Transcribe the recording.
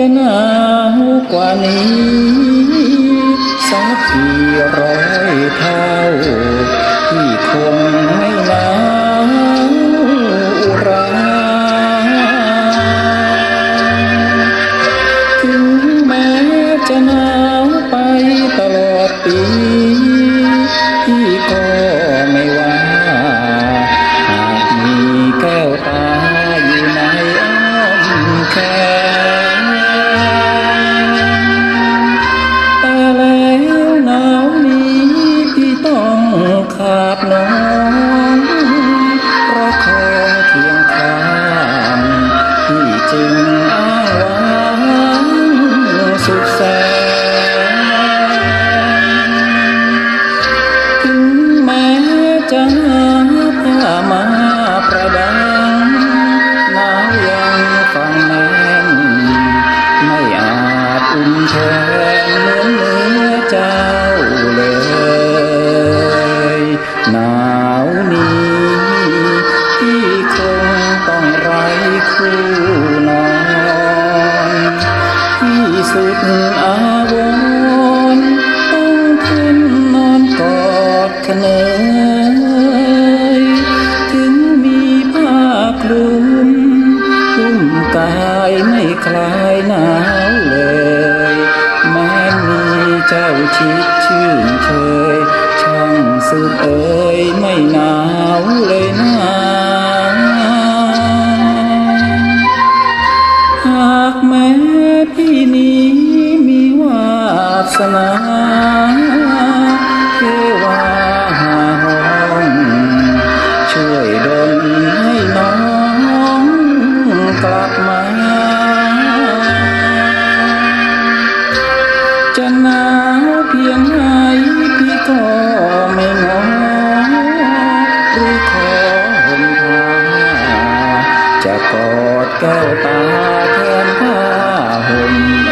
จะหนาวกว่านี้ สักกี่ร้อยเท่า สุดแสนถึงแม้จะหาผ้ามาประดังหนาวยังฟังแน่นไม่อาจอุ่นแทนเหมือนเนื้อเจ้าเลย หนาวนี้ที่คงต้องไร้คู่ สุดอาวรต้องขึ้นนอนกอดคะเนยถึงมีผ้าคลุมคุ้มกายไม่คลายหนาวเลยแม้มีเจ้าชิดชื่นเชยช่างสุดเอ่ยไม่หนาวเลยนะ สนาเทวาหาห้องช่วยดลให้น้องกลับมา จะหนาวเพียงไหนพี่ก็ไม่งอหรือขอห่มผ้าจะกอดแก้วตาแทนผ้าห่ม